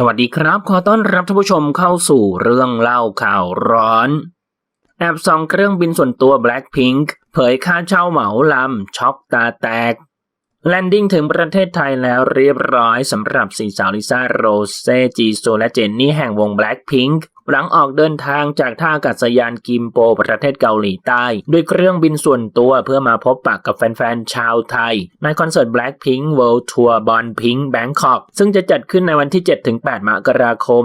สวัสดีครับ ขอต้อนรับท่านผู้ชมเข้าสู่เรื่องเล่าข่าวร้อน แอบสองเครื่องบินส่วนตัว Blackpink เผยค่าเช่าเหมาลำ ช็อกตาแตก แลนดิ้งถึงประเทศไทยแล้วเรียบร้อยสำหรับสี่สาวลิซ่าโรเซจีโซและเจนนี่แห่งวง Blackpink หลังออกเดินทางจากท่าอากาศยานกิมโปประเทศเกาหลีใต้ ด้วยเครื่องบินส่วนตัวเพื่อมาพบปะกับแฟนๆ ชาวไทย ในคอนเสิร์ต Blackpink World Tour Bon Pink Bangkok ซึ่งจะจัดขึ้นในวันที่ 7-8 มกราคม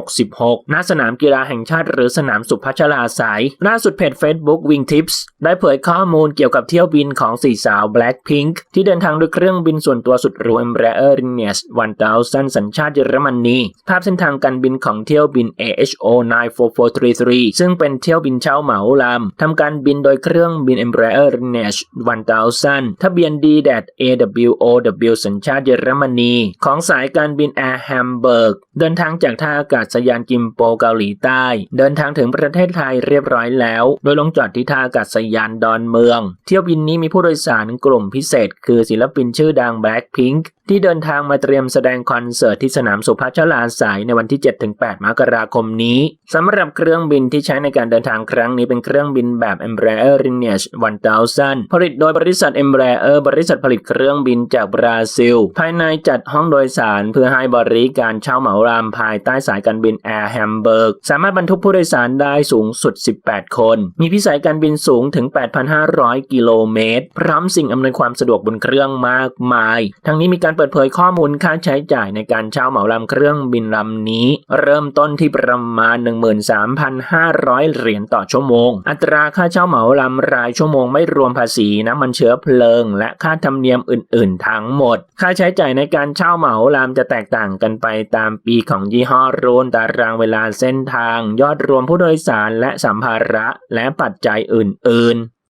2566 ณ สนามกีฬาแห่งชาติหรือสนามสุพัชราสาย ล่าสุดเพจ Facebook Wing Tips ได้เผยข้อมูลเกี่ยวกับเที่ยวบินของสี่สาว Blackpink ที่เดินทางด้วยเครื่องบินส่วนตัวสุดหรู Embraer Lineage 1000 สัญชาติเยอรมนี ภาพเส้นทางการบินของเที่ยวบิน HO 94433 ซึ่งเป็นเที่ยวบินเช่าเหมาลำทำการบินโดยเครื่องบิน Embraer n e s h 1000 ทะเบียน D AWOW สัญชาติเยอรมนี ของสายการบิน Air Hamburg เดินทางจากท่าอากาศยานกิมโปเกาหลีใต้ เดินทางถึงประเทศไทยเรียบร้อยแล้ว โดยลงจอดที่ท่าอากาศยานดอนเมือง เที่ยวบินนี้มีผู้โดยสารกลุ่มพิเศษ คือศิลปินชื่อดัง Blackpink ที่เดินทางมาเตรียมแสดงคอนเสิร์ตที่สนามสุพัชลาสายในวันที่ 7-8 มกราคมนี้สำหรับเครื่องบินที่ใช้ในการเดินทางครั้งนี้เป็นเครื่องบินแบบ Embraer Lineage 1000 ผลิตโดยบริษัท Embraer บริษัทผลิตเครื่องบินจากบราซิล ภายในจัดห้องโดยสารเพื่อให้บริการเช่าเหมารามภายใต้สายการบิน Air Hamburg สามารถบรรทุกผู้โดยสารได้สูงสุด 18 คน มีพิสัยการบินสูงถึง 8,500 กิโลเมตร พร้อมสิ่งอำนวยความสะดวกบนเครื่องมากมาย ทั้งนี้มีการเปิดเผยข้อมูลค่าใช้จ่ายในการเช่าเหมาลำเครื่องบินลำนี้ เริ่มต้นที่ประมาณ 13,500 เหรียญต่อชั่วโมง อัตราค่าเช่าเหมาลำรายชั่วโมงไม่รวมภาษีน้ำมันเชื้อเพลิง และค่าธรรมเนียมอื่น ๆ ทั้งหมด ค่าใช้จ่ายในการเช่าเหมาลำจะแตกต่างกันไปตามปีของยี่ห้อรุ่นตารางเวลาเส้นทาง ยอดรวมผู้โดยสารและสัมภาระและปัจจัยอื่น ๆ